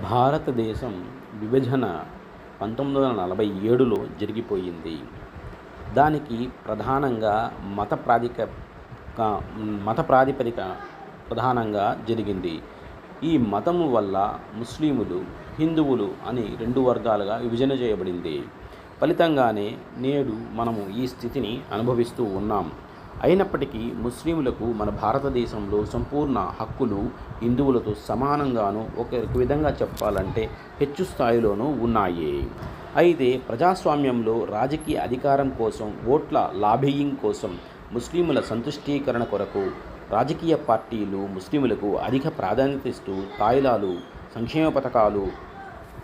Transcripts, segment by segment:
భారతదేశం విభజన పంతొమ్మిది వందల నలభై ఏడులో జరిగిపోయింది. దానికి ప్రధానంగా మత ప్రాతిక మత ప్రాతిపదిక ప్రధానంగా జరిగింది. ఈ మతము వల్ల ముస్లిములు హిందువులు అని రెండు వర్గాలుగా విభజన చేయబడింది. ఫలితంగానే నేడు మనము ఈ స్థితిని అనుభవిస్తూ ఉన్నాం. అయినప్పటికీ ముస్లింలకు మన భారతదేశంలో సంపూర్ణ హక్కులు హిందువులతో సమానంగాను ఒక విధంగా చెప్పాలంటే హెచ్చు స్థాయిలోనూ ఉన్నాయి. అయితే ప్రజాస్వామ్యంలో రాజకీయ అధికారం కోసం ఓట్ల లాబియింగ్ కోసం ముస్లింల సంతుష్టీకరణ కొరకు రాజకీయ పార్టీలు ముస్లింలకు అధిక ప్రాధాన్యత ఇస్తూ తాయిలాలు సంక్షేమ పథకాలు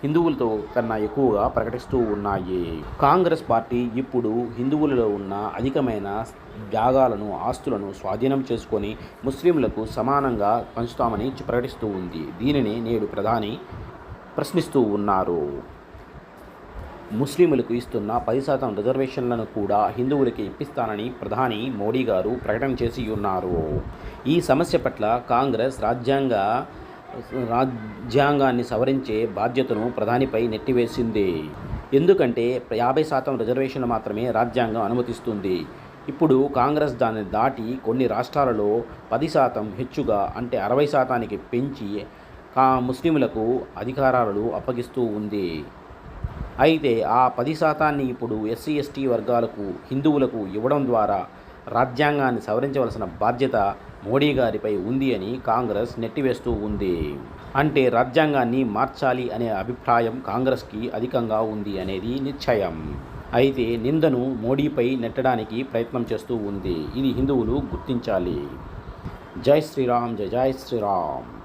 హిందువులతో కన్నా ఎక్కువగా ప్రకటిస్తూ ఉన్నాయి. కాంగ్రెస్ పార్టీ ఇప్పుడు హిందువులలో ఉన్న అధికమైన జాగాలను ఆస్తులను స్వాధీనం చేసుకొని ముస్లింలకు సమానంగా పంచుతామని ప్రకటిస్తూ ఉంది. దీనిని నేడు ప్రధాని ప్రశ్నిస్తూ ఉన్నారు. ముస్లింలకు ఇస్తున్న పది శాతం రిజర్వేషన్లను కూడా హిందువులకి ఇప్పిస్తానని ప్రధాని మోడీ గారు ప్రకటన చేసి ఉన్నారు. ఈ సమస్య పట్ల కాంగ్రెస్ రాజ్యాంగ రాజ్యాంగాన్ని సవరించే బాధ్యతను ప్రధానిపై నెట్టివేసింది. ఎందుకంటే యాభై శాతం రిజర్వేషన్ మాత్రమే రాజ్యాంగం అనుమతిస్తుంది. ఇప్పుడు కాంగ్రెస్ దాన్ని దాటి కొన్ని రాష్ట్రాలలో పది శాతం హెచ్చుగా అంటే అరవై శాతానికి పెంచి కా ముస్లింలకు అధికారాలు అప్పగిస్తూ ఉంది. అయితే ఆ పది శాతాన్ని ఇప్పుడు ఎస్సీ ఎస్టీ వర్గాలకు హిందువులకు ఇవ్వడం ద్వారా రాజ్యాంగాన్ని సవరించవలసిన బాధ్యత మోడీ గారిపై ఉంది అని కాంగ్రెస్ నెట్టివేస్తూ ఉంది. అంటే రాజ్యాంగాన్ని మార్చాలి అనే అభిప్రాయం కాంగ్రెస్కి అధికంగా ఉంది అనేది నిశ్చయం. అయితే నిందను మోడీపై నెట్టడానికి ప్రయత్నం చేస్తూ ఉంది. ఇది హిందువులు గుర్తించాలి. జై శ్రీరామ్ జై జై శ్రీరామ్.